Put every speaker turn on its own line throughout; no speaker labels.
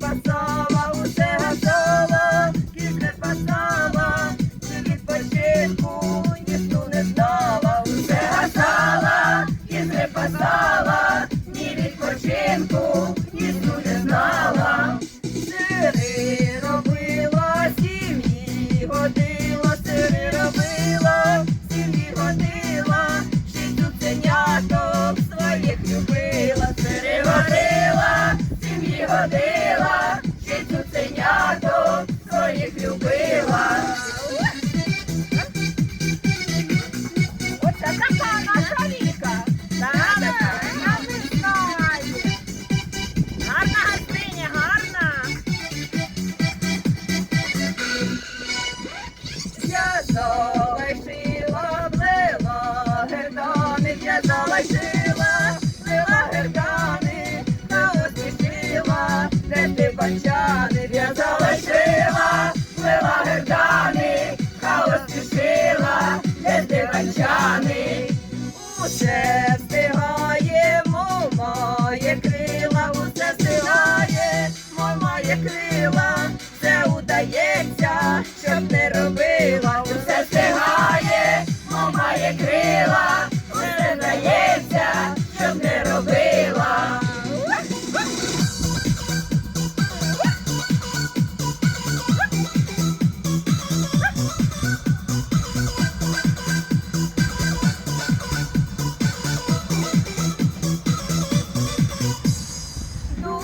Пасова, усе готово, кілька пасова, ти відпочинку. Кам'яний усе.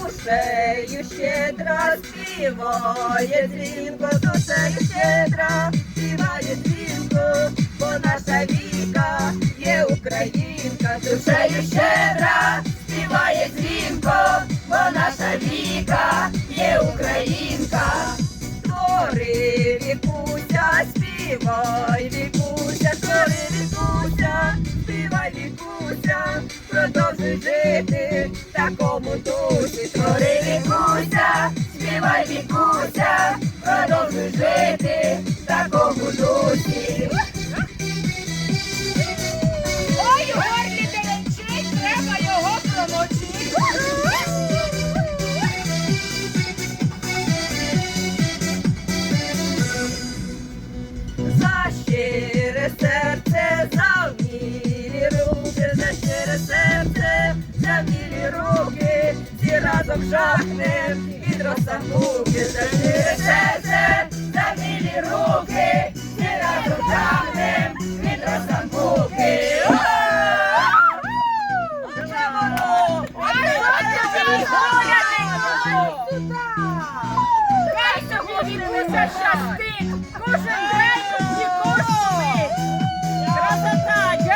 душею щедра, співає дзвінко, душею щедра, співає дзвінко, бо наша віка є українка, душею щедра. досить жити, такому душі твори вікуся, співай вікуся, продовжуй жити, такому душі. жахнем, від розсадуки серце, за білі руки, не разухнем, від
розсадуки. Хай сьогодні буде щастить, кожен день усі. Красота!